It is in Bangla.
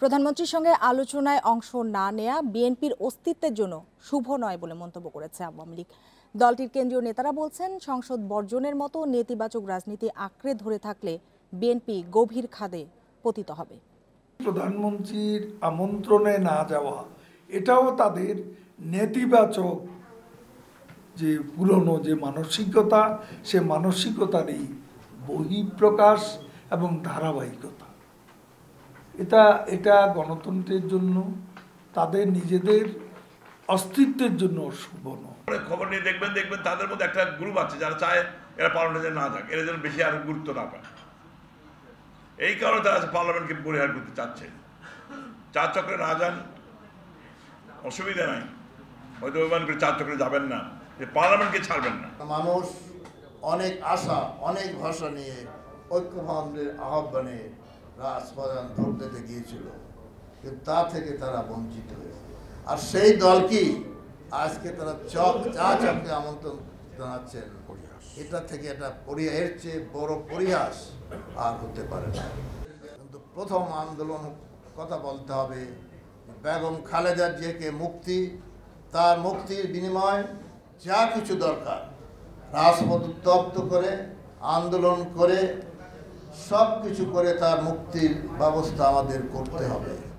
প্রধানমন্ত্রীর সঙ্গে আলোচনায় অংশ না নেয়া বিএনপির অস্তিত্বের জন্য শুভ নয় বলে মন্তব্য করেছে আওয়ামী লীগ। দলটির কেন্দ্রীয় নেতারা বলছেন, সংসদ বর্জনের মতো নেতিবাচক রাজনীতি আঁকড়ে ধরে থাকলে বিএনপি গভীর খাদে পতিত হবে। প্রধানমন্ত্রীর আমন্ত্রণে না যাওয়া, এটাও তাদের নেতিবাচক যে পুরনো যে মানসিকতা, সে মানসিকতারই বহিঃপ্রকাশ এবং ধারাবাহিকতা। এটা এটা গণতন্ত্রের জন্য তাদের নিজেদের অস্তিত্বের জন্য শুভ নয় খবর নিয়ে দেখবেন দেখবেন তাদের মধ্যে একটা গ্রুপ আছে যারা চায় এরা পার্লামেন্টে না যাক এরা যেন বেশি আরও গুরুত্ব না পায়। এই কারণে তারা পার্লামেন্টকে পরিহার করতে চাচ্ছে। চার চক্রে না যান অসুবিধা নাই। হয়তো অভিমান করে চার চক্রে যাবেন না যে পার্লামেন্টকে ছাড়বেন না। মানুষ অনেক আশা অনেক ভাষা নিয়ে ঐক্যভঙ্গের আহ্বানে রাজপ্রধান ভোট দিতে গিয়েছিল। কিন্তু তা থেকে তারা বঞ্চিত হয়েছে। আর সেই দলকে আজকে তারা চক চা চককে আমন্ত্রণ জানাচ্ছেন। এটা থেকে এটা এর চেয়ে বড় পরিহাস আর হতে পারে না। কিন্তু প্রথম আন্দোলন কথা বলতে হবে বেগম খালেদা জিয়াকে মুক্তি তার মুক্তির বিনিময় যা কিছু দরকার রাজপথ উত্তপ্ত করে আন্দোলন করে সব কিছু করে তার মুক্তির ব্যবস্থা আমাদের করতে হবে।